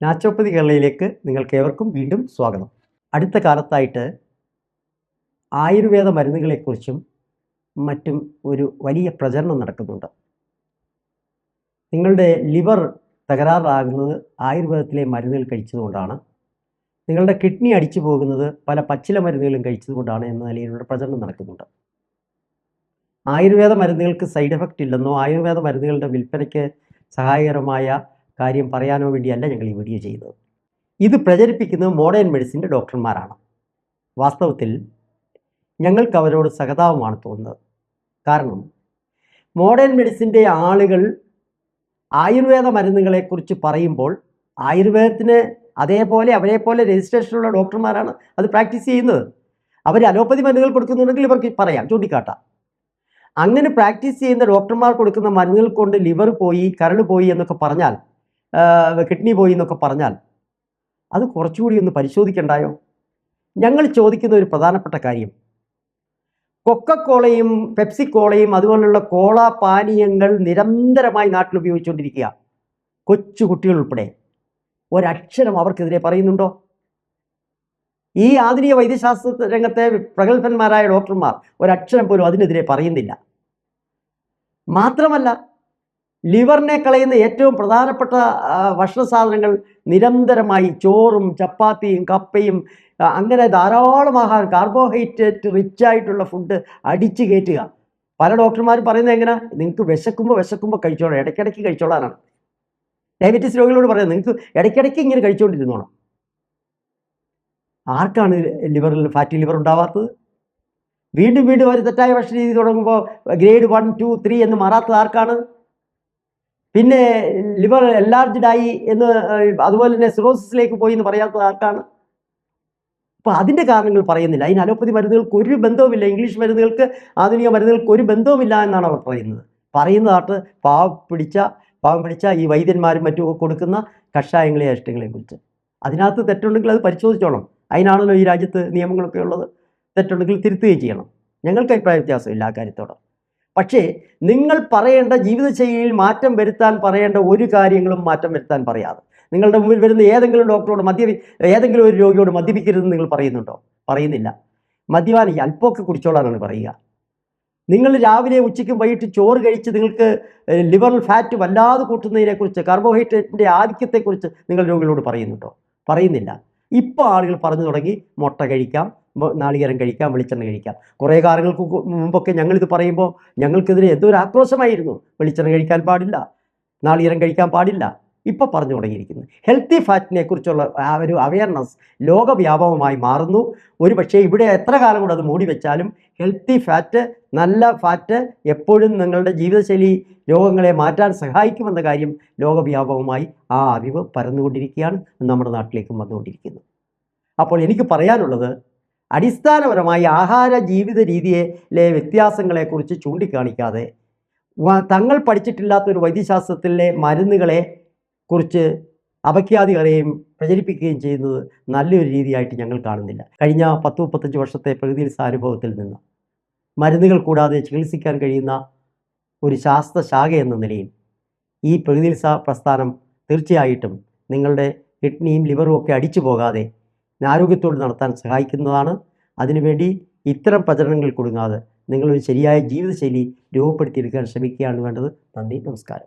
നാച്ചോപ്പതി കേരളയിലേക്ക് നിങ്ങൾക്ക് ഏവർക്കും വീണ്ടും സ്വാഗതം. അടുത്ത കാലത്തായിട്ട് ആയുർവേദ മരുന്നുകളെക്കുറിച്ചും മറ്റും ഒരു വലിയ പ്രചരണം നടക്കുന്നുണ്ട്. നിങ്ങളുടെ ലിവർ തകരാറാകുന്നത് ആയുർവേദത്തിലെ മരുന്നുകൾ കഴിച്ചതുകൊണ്ടാണ്. നിങ്ങളുടെ കിഡ്നി അടിച്ചു പോകുന്നത് പല പച്ചില മരുന്നുകളും കഴിച്ചതുകൊണ്ടാണ് എന്ന നിലയിലുള്ള പ്രചരണം നടക്കുന്നുണ്ട്. ആയുർവേദ മരുന്നുകൾക്ക് സൈഡ് എഫക്റ്റ് ഇല്ലെന്നോ ആയുർവേദ മരുന്നുകളുടെ വിൽപ്പനയ്ക്ക് സഹായകരമായ കാര്യം പറയാനോ വേണ്ടിയല്ല ഞങ്ങൾ ഈ വീഡിയോ ചെയ്യുന്നത്. ഇത് പ്രചരിപ്പിക്കുന്നത് മോഡേൺ മെഡിസിന്റെ ഡോക്ടർമാരാണ് വാസ്തവത്തിൽ ഞങ്ങൾക്ക് അവരോട് സഹതാപമാണ് തോന്നുന്നത്. കാരണം മോഡേൺ മെഡിസിന്റെ ആളുകൾ ആയുർവേദ മരുന്നുകളെക്കുറിച്ച് പറയുമ്പോൾ ആയുർവേദത്തിന് അതേപോലെ അവരെപ്പോലെ രജിസ്ട്രേഷനുള്ള ഡോക്ടർമാരാണ് അത് പ്രാക്ടീസ് ചെയ്യുന്നത്. അവർ അലോപ്പതി മരുന്നുകൾ കൊടുക്കുന്നുണ്ടെങ്കിൽ ഇവർക്ക് പറയാം ചൂണ്ടിക്കാട്ടാം. അങ്ങനെ പ്രാക്ടീസ് ചെയ്യുന്ന ഡോക്ടർമാർ കൊടുക്കുന്ന മരുന്നുകൾ കൊണ്ട് ലിവർ പോയി കരൾ പോയി എന്നൊക്കെ പറഞ്ഞാൽ കിഡ്നി പോയി എന്നൊക്കെ പറഞ്ഞാൽ അത് കുറച്ചുകൂടി ഒന്ന് പരിശോധിക്കണ്ടായോ? ഞങ്ങൾ ചോദിക്കുന്ന ഒരു പ്രധാനപ്പെട്ട കാര്യം. കൊക്കക്കോളയും പെപ്സിക്കോളയും അതുപോലുള്ള കോള പാനീയങ്ങൾ നിരന്തരമായി നാട്ടിൽ ഉപയോഗിച്ചുകൊണ്ടിരിക്കുക കൊച്ചു കുട്ടികൾ ഉൾപ്പെടെ. ഒരക്ഷരം അവർക്കെതിരെ പറയുന്നുണ്ടോ? ഈ ആധുനിക വൈദ്യശാസ്ത്ര രംഗത്തെ പ്രഗത്ഭന്മാരായ ഡോക്ടർമാർ ഒരക്ഷരം പോലും അതിനെതിരെ പറയുന്നില്ല. മാത്രമല്ല ലിവറിനെ കളയുന്ന ഏറ്റവും പ്രധാനപ്പെട്ട ഭക്ഷണ സാധനങ്ങൾ നിരന്തരമായി ചോറും ചപ്പാത്തിയും കപ്പയും അങ്ങനെ ധാരാളം ആഹാരം കാർബോഹൈഡ്രേറ്റ് റിച്ച് ആയിട്ടുള്ള ഫുഡ് അടിച്ചു കയറ്റുക. പല ഡോക്ടർമാരും പറയുന്നത് എങ്ങനെ? നിങ്ങൾക്ക് വിശക്കുമ്പോൾ വിശക്കുമ്പോൾ കഴിച്ചോളാം ഇടയ്ക്കിടയ്ക്ക് കഴിച്ചോളാനാണ്. ഡയബറ്റീസ് രോഗികളോട് പറയുന്നത് നിങ്ങൾക്ക് ഇടയ്ക്കിടയ്ക്ക് ഇങ്ങനെ കഴിച്ചുകൊണ്ടിരുന്നോണം ആർക്കാണ് ലിവറിൽ ഫാറ്റി ലിവർ ഉണ്ടാവാത്തത്? വീണ്ടും വീണ്ടും അവർ തെറ്റായ ഭക്ഷണ രീതി തുടങ്ങുമ്പോൾ ഗ്രേഡ് വൺ ടു ത്രീ എന്ന് മാറാത്തത് ആർക്കാണ്? പിന്നെ ലിവർ എൻലാർജ്ഡ് ആയി എന്ന് അതുപോലെ തന്നെ സിറോസിസിലേക്ക് പോയി എന്ന് പറയാത്തത് ആർക്കാണ്? അപ്പോൾ അതിന്റെ കാരണങ്ങൾ പറയുന്നില്ല. അതിന് അലോപ്പതി മരുന്നുകൾക്ക് ഒരു ബന്ധവുമില്ല. ഇംഗ്ലീഷ് മരുന്നുകൾക്ക് ആധുനിക മരുന്നുകൾക്ക് ഒരു ബന്ധവുമില്ല എന്നാണ് അവർ പറയുന്നത്. പറയുന്നതാട്ട് പാവം പിടിച്ച പാവം പിടിച്ച ഈ വൈദ്യന്മാരും മറ്റും കൊടുക്കുന്ന കഷായങ്ങളെ അഷ്ടങ്ങളെ കുറിച്ച് അതിനകത്ത് തെറ്റുണ്ടെങ്കിൽ അത് പരിശോധിച്ചോണം. അതിനാണല്ലോ ഈ രാജ്യത്ത് നിയമങ്ങളൊക്കെ ഉള്ളത്. തെറ്റുണ്ടെങ്കിൽ തിരുത്തുകയും ചെയ്യണം. ഞങ്ങൾക്ക് അഭിപ്രായ വ്യത്യാസമില്ല ആ കാര്യത്തോട്. പക്ഷേ നിങ്ങൾ പറയേണ്ട ജീവിതശൈലിയിൽ മാറ്റം വരുത്താൻ പറയേണ്ട ഒരു കാര്യങ്ങളും മാറ്റം വരുത്താൻ പറയാതെ. നിങ്ങളുടെ മുമ്പിൽ വരുന്ന ഏതെങ്കിലും ഡോക്ടറോട് മദ്യ ഏതെങ്കിലും ഒരു രോഗിയോട് മദ്യപിക്കരുതെന്ന് നിങ്ങൾ പറയുന്നുണ്ടോ? പറയുന്നില്ല. മദ്യപാനം അല്പമൊക്കെ കുടിച്ചോളാനാണ് പറയുക. നിങ്ങൾ രാവിലെ ഉച്ചയ്ക്കും വൈകിട്ട് ചോറ് കഴിച്ച് നിങ്ങൾക്ക് ലിവറൽ ഫാറ്റ് വല്ലാതെ കൂട്ടുന്നതിനെക്കുറിച്ച് കാർബോഹൈഡ്രേറ്റിന്റെ ആധിക്യത്തെക്കുറിച്ച് നിങ്ങൾ രോഗികളോട് പറയുന്നുണ്ടോ? പറയുന്നില്ല. ഇപ്പോൾ ആളുകൾ പറഞ്ഞു തുടങ്ങി മുട്ട കഴിക്കാം നാളികേരം കഴിക്കാം വെളിച്ചെണ്ണ കഴിക്കാം. കുറേ കാലങ്ങൾക്ക് മുമ്പൊക്കെ ഞങ്ങളിത് പറയുമ്പോൾ ഞങ്ങൾക്കെതിരെ ഒരു ആക്രോശമായിരുന്നു. വെളിച്ചെണ്ണ കഴിക്കാൻ പാടില്ല നാളികേരം കഴിക്കാൻ പാടില്ല. ഇപ്പോൾ പറഞ്ഞു തുടങ്ങിയിരിക്കുന്നു. ഹെൽത്തി ഫാറ്റിനെ കുറിച്ചുള്ള ആ ഒരു അവയർനെസ് ലോകവ്യാപകമായി മാറുന്നു. ഒരു പക്ഷേ ഇവിടെ എത്ര കാലം കൂടെ അത് മൂടി വെച്ചാലും ഹെൽത്തി ഫാറ്റ് നല്ല ഫാറ്റ് എപ്പോഴും നിങ്ങളുടെ ജീവിതശൈലി രോഗങ്ങളെ മാറ്റാൻ സഹായിക്കുമെന്ന കാര്യം ലോകവ്യാപകമായി ആ അറിവ് പരന്നുകൊണ്ടിരിക്കുകയാണ്. നമ്മുടെ നാട്ടിലേക്കും വന്നുകൊണ്ടിരിക്കുന്നു. അപ്പോൾ എനിക്ക് പറയാനുള്ളത് അടിസ്ഥാനപരമായി ആഹാര ജീവിത രീതിയിലെ വ്യത്യാസങ്ങളെക്കുറിച്ച് ചൂണ്ടിക്കാണിക്കാതെ തങ്ങൾ പഠിച്ചിട്ടില്ലാത്ത ഒരു വൈദ്യശാസ്ത്രത്തിലെ മരുന്നുകളെ കുറിച്ച് അപഖ്യാതികളെയും പ്രചരിപ്പിക്കുകയും ചെയ്യുന്നത് നല്ലൊരു രീതിയായിട്ട് ഞങ്ങൾ കാണുന്നില്ല. കഴിഞ്ഞ പത്ത് മുപ്പത്തഞ്ച് വർഷത്തെ പ്രകൃതി അനുഭവത്തിൽ നിന്ന് മരുന്നുകൾ കൂടാതെ ചികിത്സിക്കാൻ കഴിയുന്ന ഒരു ശാസ്ത്രശാഖ എന്ന നിലയിൽ ഈ പ്രകൃതി പ്രസ്ഥാനം തീർച്ചയായിട്ടും നിങ്ങളുടെ കിഡ്നിയും ലിവറും ഒക്കെ അടിച്ചു പോകാതെ ആരോഗ്യത്തോട് നടത്താൻ സഹായിക്കുന്നതാണ്. അതിനുവേണ്ടി ഇത്തരം പ്രചരണങ്ങൾ കൊടുങ്ങാതെ നിങ്ങളൊരു ശരിയായ ജീവിതശൈലി രൂപപ്പെടുത്തിയെടുക്കാൻ ശ്രമിക്കുകയാണ് വേണ്ടത്. നന്ദി നമസ്കാരം.